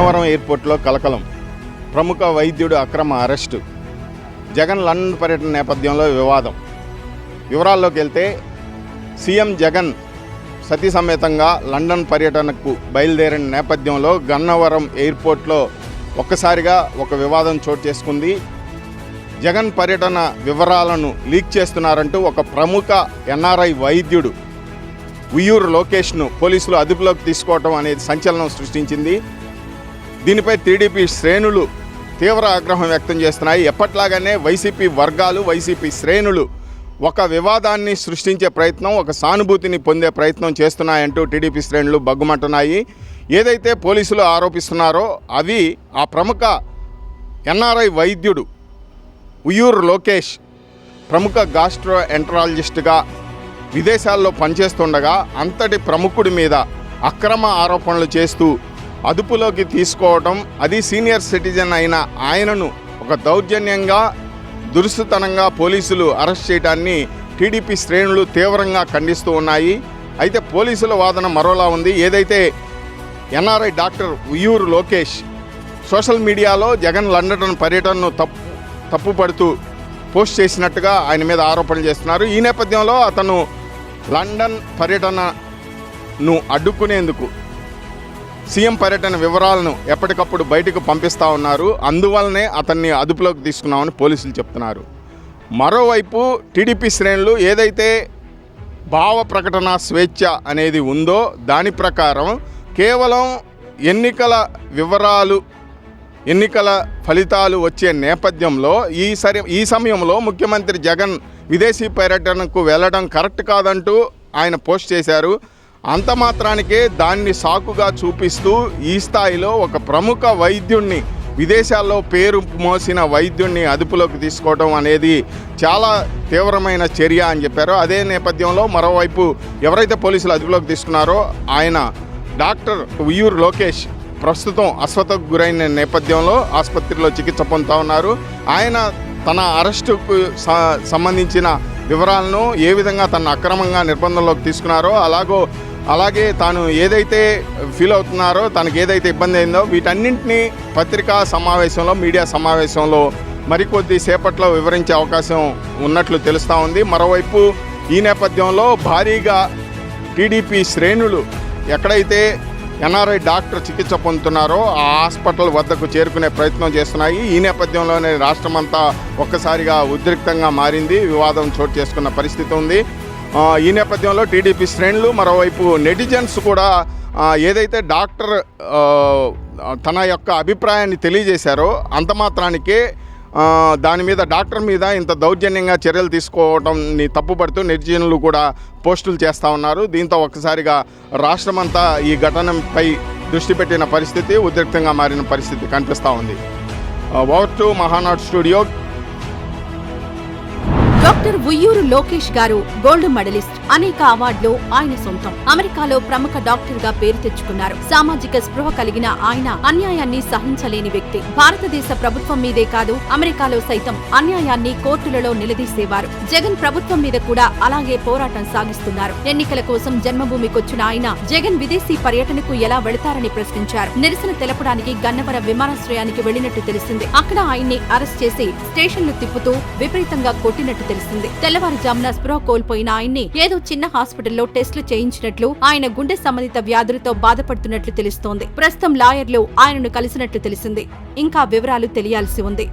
గన్నవరం ఎయిర్పోర్ట్లో కలకలం. ప్రముఖ వైద్యుడు అక్రమ అరెస్టు. జగన్ లండన్ పర్యటన నేపథ్యంలో వివాదం. వివరాల్లోకి వెళ్తే సీఎం జగన్ సతీ సమేతంగా లండన్ పర్యటనకు బయలుదేరిన నేపథ్యంలో గన్నవరం ఎయిర్పోర్ట్లో ఒక్కసారిగా ఒక వివాదం చోటు చేసుకుంది. జగన్ పర్యటన వివరాలను లీక్ చేస్తున్నారంటూ ఒక ప్రముఖ ఎన్ఆర్ఐ వైద్యుడు ఉయ్యూరు లోకేష్ను పోలీసులు అదుపులోకి తీసుకోవడం అనేది సంచలనం సృష్టించింది. దీనిపై టీడీపీ శ్రేణులు తీవ్ర ఆగ్రహం వ్యక్తం చేస్తున్నాయి. ఎప్పట్లాగానే వైసీపీ వర్గాలు వైసీపీ శ్రేణులు ఒక వివాదాన్ని సృష్టించే ప్రయత్నం ఒక సానుభూతిని పొందే ప్రయత్నం చేస్తున్నాయంటూ టీడీపీ శ్రేణులు బగ్గుమంటున్నాయి. ఏదైతే పోలీసులు ఆరోపిస్తున్నారో అవి ఆ ప్రముఖ ఎన్ఆర్ఐ వైద్యుడు ఉయ్యూరు లోకేష్ ప్రముఖ గాస్ట్రో ఎంట్రాలజిస్ట్గా విదేశాల్లో పనిచేస్తుండగా అంతటి ప్రముఖుడి మీద అక్రమ ఆరోపణలు చేస్తూ అదుపులోకి తీసుకోవటం అది సీనియర్ సిటిజన్ అయిన ఆయనను ఒక దౌర్జన్యంగా దురుసుతనంగా పోలీసులు అరెస్ట్ చేయడాన్ని టీడీపీ శ్రేణులు తీవ్రంగా ఖండిస్తూ ఉన్నాయి. అయితే పోలీసుల వాదన మరోలా ఉంది. ఏదైతే NRI doctor Uyyuru Lokesh social మీడియాలో జగన్ లండన్ పర్యటనను తప్పు తప్పుపడుతూ పోస్ట్ చేసినట్టుగా ఆయన మీద ఆరోపణలు చేస్తున్నారు. ఈ నేపథ్యంలో అతను లండన్ పర్యటనను అడ్డుకునేందుకు సీఎం పర్యటన వివరాలను ఎప్పటికప్పుడు బయటకు పంపిస్తూ ఉన్నారు. అందువల్లనే అతన్ని అదుపులోకి తీసుకున్నామని పోలీసులు చెప్తున్నారు. మరోవైపు టీడీపీ శ్రేణులు ఏదైతే భావ ప్రకటన స్వేచ్ఛ అనేది ఉందో దాని ప్రకారం కేవలం ఎన్నికల వివరాలు ఎన్నికల ఫలితాలు వచ్చే నేపథ్యంలో ఈ సరి ఈ సమయంలో ముఖ్యమంత్రి జగన్ విదేశీ పర్యటనకు వెళ్ళడం కరెక్ట్ కాదంటూ ఆయన పోస్ట్ చేశారు. అంత మాత్రానికే దాన్ని సాకుగా చూపిస్తూ ఈ స్థాయిలో ఒక ప్రముఖ వైద్యుణ్ణి విదేశాల్లో పేరు మోసిన వైద్యుణ్ణి అదుపులోకి తీసుకోవడం అనేది చాలా తీవ్రమైన చర్య అని చెప్పారు. అదే నేపథ్యంలో మరోవైపు ఎవరైతే పోలీసులు అదుపులోకి తీసుకున్నారో ఆయన డాక్టర్ ఉయ్యూరు లోకేష్ ప్రస్తుతం అస్వతకు గురైన నేపథ్యంలో ఆసుపత్రిలో చికిత్స పొందుతా ఉన్నారు. ఆయన తన అరెస్టుకు సంబంధించిన వివరాలను ఏ విధంగా తన అక్రమంగా నిర్బంధంలోకి తీసుకున్నారో అలాగో అలాగే తాను ఏదైతే ఫీల్ అవుతున్నారో తనకి ఏదైతే ఇబ్బంది అయిందో వీటన్నింటినీ పత్రికా సమావేశంలో మీడియా సమావేశంలో మరికొద్ది సేపట్లో వివరించే అవకాశం ఉన్నట్లు తెలుస్తూ ఉంది. మరోవైపు ఈ నేపథ్యంలో భారీగా టీడీపీ శ్రేణులు ఎక్కడైతే ఎన్ఆర్ఐ డాక్టర్ చికిత్స పొందుతున్నారో ఆ హాస్పిటల్ వద్దకు చేరుకునే ప్రయత్నం చేస్తున్నాయి. ఈ నేపథ్యంలోనే రాష్ట్రమంతా ఒక్కసారిగా ఉద్రిక్తంగా మారింది. వివాదం చోటు చేసుకున్న పరిస్థితి ఉంది. ఈ నేపథ్యంలో టీడీపీ శ్రేణులు మరోవైపు నెటిజన్స్ కూడా ఏదైతే డాక్టర్ తన యొక్క అభిప్రాయాన్ని తెలియజేశారో అంత మాత్రానికే దాని మీద డాక్టర్ మీద ఇంత దౌర్జన్యంగా చర్యలు తీసుకోవడంని తప్పుపడుతూ నెటిజన్లు కూడా పోస్టులు చేస్తూ ఉన్నారు. దీంతో ఒక్కసారిగా రాష్ట్రమంతా ఈ ఘటనపై దృష్టి పెట్టిన పరిస్థితి ఉద్రిక్తంగా మారిన పరిస్థితి కనిపిస్తూ ఉంది. Over to Mahanadu studio doctor Uyyuru Lokesh garu gold medallist. అనేక అవార్డులు ఆయన సొంతం. అమెరికాలో ప్రముఖ డాక్టర్గా పేరు తెచ్చుకున్నారు. సామాజిక స్పృహ కలిగిన ఆయన అన్యాయాన్ని సహించలేని వ్యక్తి. భారతదేశ ప్రభుత్వం మీదే కాదు అమెరికాలో సైతం అన్యాయాన్ని కోర్టులలో నిలదీసేవారు. జగన్ ప్రభుత్వం మీద కూడా అలాగే పోరాటం సాగిస్తున్నారు. ఎన్నికల కోసం జన్మభూమికొచ్చిన ఆయన జగన్ విదేశీ పర్యటనకు ఎలా వెళతారని ప్రశ్నించారు. నిరసన తెలపడానికి గన్నవరం విమానాశ్రయానికి వెళ్ళినట్టు తెలిసింది. అక్కడ ఆయన్ని అరెస్ట్ చేసి స్టేషన్లు తిప్పుతూ విపరీతంగా కొట్టినట్టు తెలిసింది. తెల్లవారుజామున స్పృహ కోల్పోయిన ఆయన్ని ఏదో చిన్న హాస్పిటల్లో టెస్టులు చేయించినట్లు ఆయన గుండె సంబంధిత వ్యాధులతో బాధపడుతున్నట్లు తెలుస్తోంది. ప్రస్తుతం లాయర్లు ఆయనను కలిసినట్లు తెలిసింది. ఇంకా వివరాలు తెలియాల్సి ఉంది.